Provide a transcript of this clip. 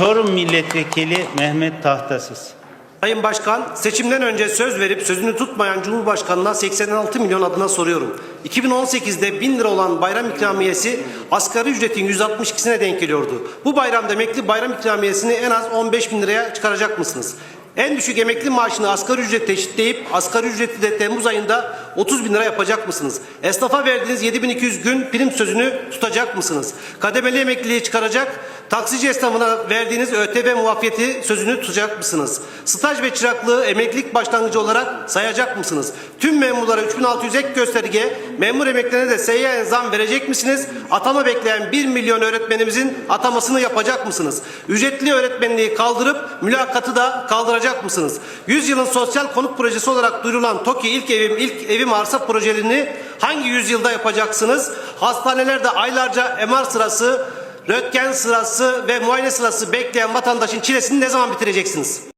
Çorum Milletvekili Mehmet Tahtasız. Sayın Başkan, seçimden önce söz verip sözünü tutmayan Cumhurbaşkanı'na 86 milyon adına soruyorum. 2018'de 1000 lira olan bayram ikramiyesi asgari ücretin 162'sine denk geliyordu. Bu bayramda emekli bayram ikramiyesini en az 15 bin liraya çıkaracak mısınız? En düşük emekli maaşını asgari ücretle eşitleyip asgari ücreti de Temmuz ayında 30 bin lira yapacak mısınız? Esnafa verdiğiniz 7200 gün prim sözünü tutacak mısınız? Kademeli emekliliği çıkaracak, taksici esnafına verdiğiniz ÖTV muafiyeti sözünü tutacak mısınız? Staj ve çıraklığı emeklilik başlangıcı olarak sayacak mısınız? Tüm memurlara 3600 ek gösterge, memur emeklerine de seyyen zam verecek misiniz? Atama bekleyen 1 milyon öğretmenimizin atamasını yapacak mısınız? Ücretli öğretmenliği kaldırıp mülakatı da kaldıracak mısınız? 100 yılın sosyal konut projesi olarak duyurulan TOKİ ilk evim ilk evim arsa projelerini hangi yüzyılda yapacaksınız? Hastanelerde aylarca MR sırası, röntgen sırası ve muayene sırası bekleyen vatandaşın çilesini ne zaman bitireceksiniz?